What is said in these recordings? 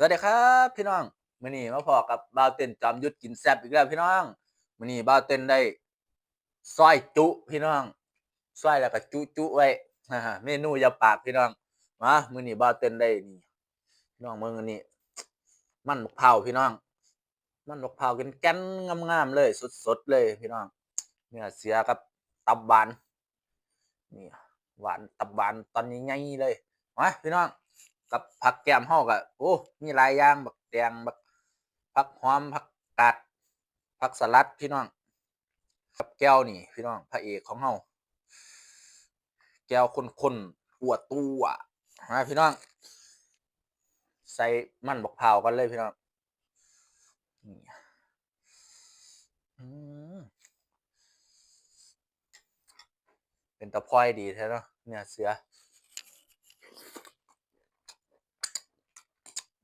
สวัสดีครับพี่น้องมื้อนี้มาพอกับบ่าวเต้นจอมยุทธกินแซบอีกแล้วพี่น้องมื้อนี้บ่าวเต้นได้ซอยจุพี่น้องซอยแล้วก็จุจุไว้เมนูยาปากพี่น้องมามื้อนี้บ่าวเต้นได้นี่พี่น้องมื้อนี้ มันมะพร้าวพี่น้อง มันมะพร้าวแก่นงามๆเลยสดๆเลยพี่น้องเนื้อเสือกับตับหวานนี่หวานตับหวานตอนใหญ่ๆเลยมาพี่น้อง กับผักแก้มเฮาก็โอ้ มีหลายอย่างบักแตงบักผักหอมผักกาดผักสลัดพี่น้องกับแก้วนี่พี่น้องพระเอกของเฮาแก้วข้นๆอวดตัวนะพี่น้อง ใส่มันบักพร้ากันเลยพี่น้องนี่อืมเป็นตะพอยดีแท้เนาะเนื้อเสือ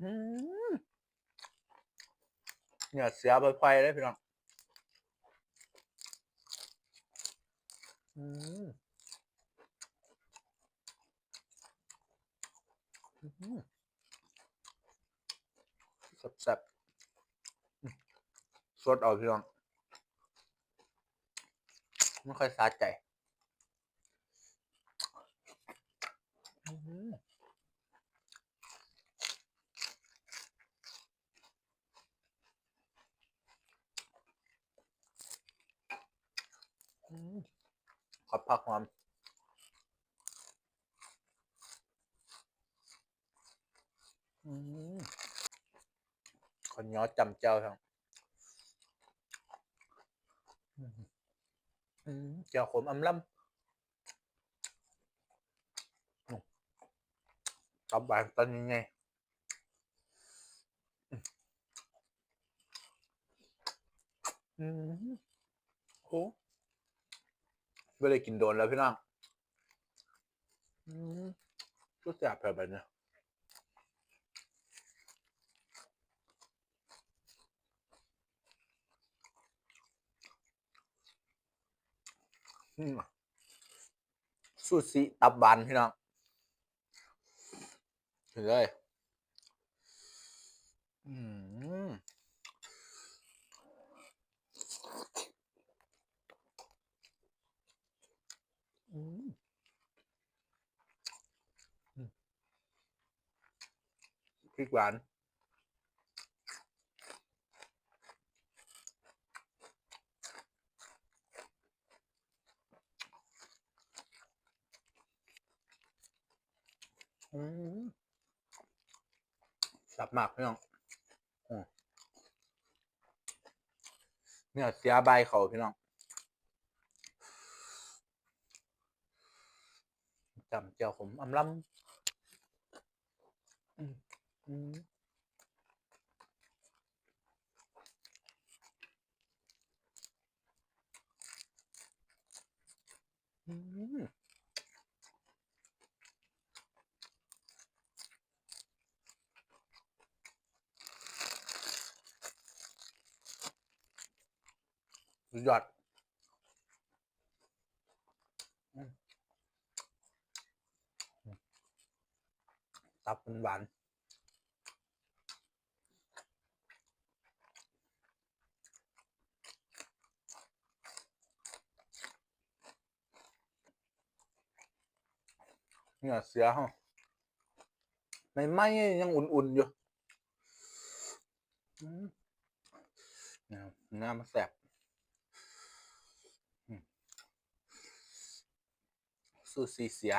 อืมเนื้อเสือพอยๆเลยพี่น้องอืมแซ่บๆสดเอาพี่น้องไม่ค่อยสาใจอื้อหืออืม อบผักหอมอืมข้าวเหนียวจำเจ้าทั้งอืมอืมเจียวขมอำล่ำตับบานตอนยังไงอืมโอ้ ไม่ได้กินโดนแล้วพี่น้องอืมก็แซ่บแบบนี้อืมซูชิตับบานพี่น้องถือเลย อืมอืมอืม พริกหวานอืมแซ่บมากพี่น้องเนี่ยเสียใบเขาพี่น้อง จำเจียวผมอำล่ำอืมอืมอืมสุดยอด ตับมันหวานเนี่ยเสียเขาในไม้ยังอุ่นๆอยู่เนี่ยน้ำมันแสบอืมซูซีเสีย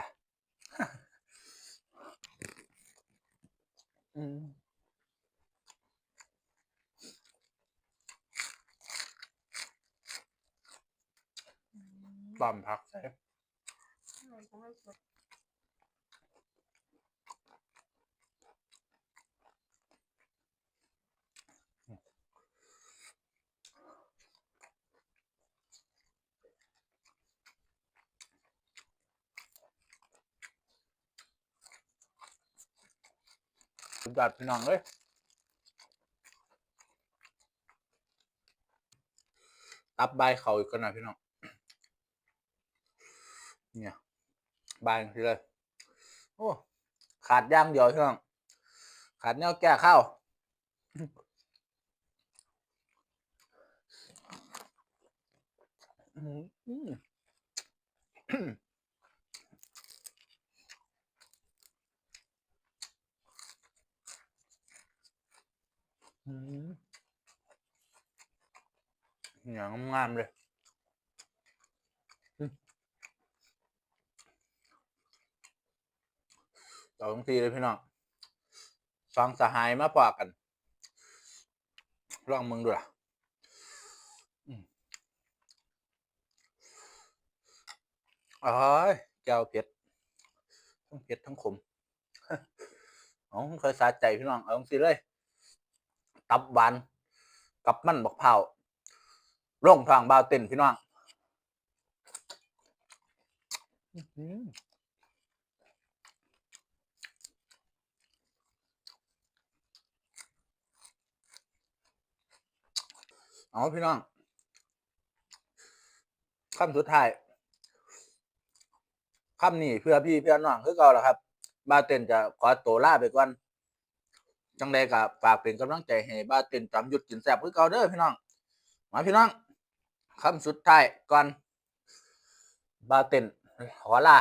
อืมตอนพักใส่สุด ยอดพี่น้องเลยตับใบเขาอีกกันนะพี่น้อง เนี่ยบายทีเลย โอ้ ขาดย่างเดียวพี่น้องขขาดแนวแก้ข้าวอืมอืมอืม อย่างงามเลยอืมเอทั้งทีเลยพี่น้องฟังสหายมาปากกันลองมึงดูล่ะอืมอ้ายแก้วเผ็ดทั้งเผ็ดทั้งขมเอาเคยสาใจพี่น้อง เอาจังสิเลย ตับหวาน กับมันบักเผา ร่องทางบาวเต้นพี่น้องอื้อหือเอาพี่น้องคำสุดท้ายคำนี้เพื่อพี่เพื่อน้องคือเก่าแหละครับ บาเต้นจะขอตัวลาไปก่อนจังใดก็ฝากเป็นกำลังใจให้บาเต้นจำหยุดกินแซ่บคือเก่าเด้อพี่น้อง มาพี่น้อง คำสุดท้ายก่อนบาเตนขอลา